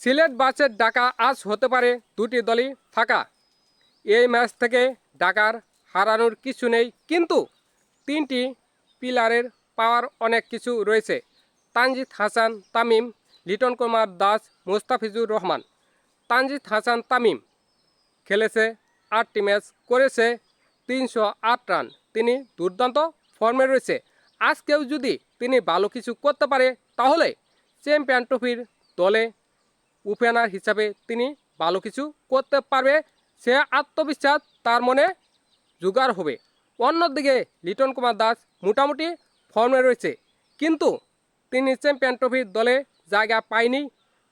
সিলেট বাসের ডাকা আজ হতে পারে দুটি দলই ফাঁকা। এই ম্যাচ থেকে ডাকার হারানোর কিছু নেই, কিন্তু তিনটি পিলারের পাওয়ার অনেক কিছু রয়েছে। তানজিদ হাসান, তামিম, লিটন কুমার দাস, মুস্তাফিজুর রহমান। তানজিদ হাসান, তামিম খেলেছে আটটি ম্যাচ, করেছে তিনশো আট রান। তিনি দুর্দান্ত ফর্মে রয়েছে। আজকেও যদি তিনি ভালো কিছু করতে পারে, তাহলে চ্যাম্পিয়ন ট্রফির দলে ওপেনার হিসাবে তিনি ভালো কিছু করতে পারবে, সে আত্মবিশ্বাস তার মনে জোগাড় হবে। অন্যদিকে লিটন কুমার দাস মোটামুটি ফর্মে রয়েছে, কিন্তু তিনি চ্যাম্পিয়ন ট্রফির দলে জায়গা পায়নি।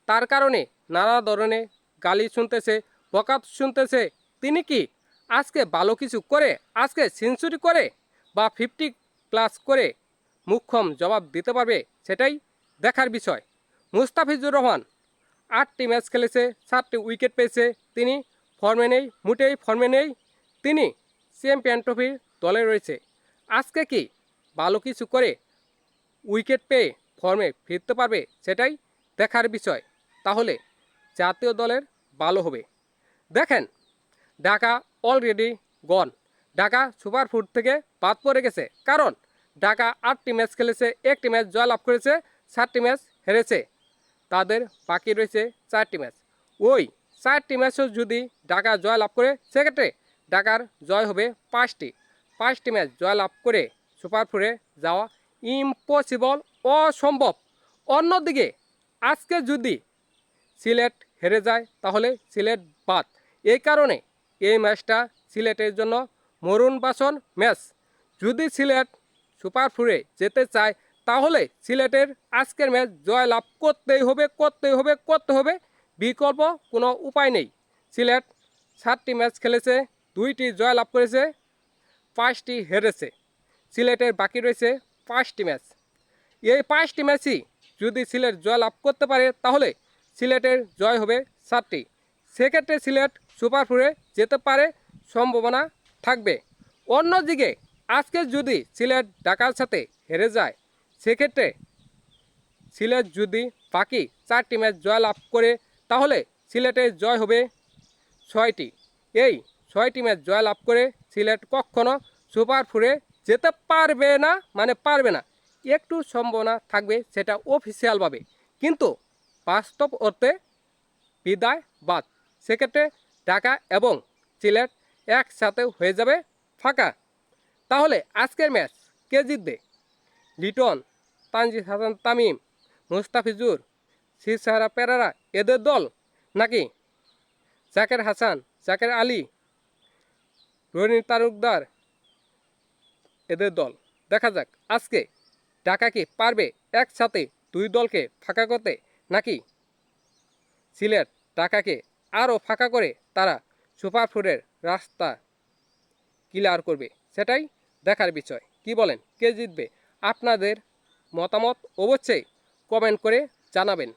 তার কারণে নানা ধরনের গালি শুনতেছে বকাত শুনতেছে। তিনি কি আজকে ভালো কিছু করে, আজকে সেঞ্চুরি করে বা ফিফটি প্লাস করে মুখ্যম জবাব দিতে পারবে, সেটাই দেখার বিষয়। মুস্তাফিজুর রহমান আটটি ম্যাচ খেলেছে, সাতটি উইকেট পেয়েছে। তিনি ফর্মে নেই, মোটেই ফর্মে নেই। তিনি চ্যাম্পিয়ন ট্রফির দলে রয়েছে। আজকে কি ভালো কিছু করে উইকেট পেয়ে ফর্মে ফিরতে পারবে সেটাই দেখার বিষয়। তাহলে জাতীয় দলের ভালো হবে। দেখেন, ঢাকা অলরেডি গন ঢাকা সুপারফুড থেকে বাদ পড়ে গেছে। কারণ ঢাকা আটটি ম্যাচ খেলেছে, একটি ম্যাচ জয়লাভ করেছে, সাতটি ম্যাচ হেরেছে। তাদের বাকি রয়েছে চারটি ম্যাচ। ওই চারটি ম্যাচও যদি ঢাকা জয়লাভ করে, সেক্ষেত্রে ঢাকার জয় হবে পাঁচটি। পাঁচটি ম্যাচ জয়লাভ করে সুপার ফোরে যাওয়া ইম্পসিবল, অসম্ভব। অন্যদিকে, আজকে যদি সিলেট হেরে যায়, তাহলে সিলেট বাদ। এই কারণে এই ম্যাচটা সিলেটের জন্য মরুণ বাসন ম্যাচ। যদি সিলেট সুপার ফোরে যেতে চায় তাহলে সিলেটের আজকের ম্যাচ জয় লাভ করতেই হবে করতেই হবে, করতে হবে। বিকল্প কোনো উপায় নেই। সিলেট সাতটি ম্যাচ খেলেছে, দুইটি জয় লাভ করেছে, পাঁচটি হেরেছে। সিলেটের বাকি রয়েছে পাঁচটি ম্যাচ। এই পাঁচটি ম্যাচই যদি সিলেট জয় লাভ করতে পারে, তাহলে সিলেটের জয় হবে সাতটি। সেক্ষেত্রে সিলেট সুপার ফোরে যেতে পারে, সম্ভাবনা থাকবে। অন্যদিকে, আজকে যদি সিলেট ঢাকার সাথে হেরে যায় সেক্ষেত্রে সিলেট যদি বাকি চারটি ম্যাচ জয় লাভ করে, তাহলে সিলেটের জয় হবে ছয়টি। এই ছয়টি ম্যাচ জয় লাভ করে সিলেট কখনো সুপার ফোরে যেতে পারবে না মানে পারবে না। একটু সম্ভাবনা থাকবে সেটা অফিসিয়ালভাবে কিন্তু বাস্তব অর্থে বিদায় বাদ। সেক্ষেত্রে ঢাকা এবং সিলেট একসাথে হয়ে যাবে ফাঁকা। তাহলে আজকের ম্যাচ কে জিতবে? লিটন, তানজিদ হাসান তামিম, মুস্তাফিজুর সিসারা পেরারা এদের দল নাকি? জাকের হাসান, জাকের আলী, রনি তারুকদার এদের দল। দেখা যাক, আজকে ঢাকা কি পারবে একসাথে দুই দলকে ফাঁকা করতে নাকি? সিলেট, ঢাকাকে আরও ফাঁকা করে তারা সুপার ফুডের রাস্তা ক্লিয়ার করবে, সেটাই দেখার বিষয়। কি বলেন? কে জিতবে? আপনাদের মতামত অবশ্যই কমেন্ট করে জানাবেন।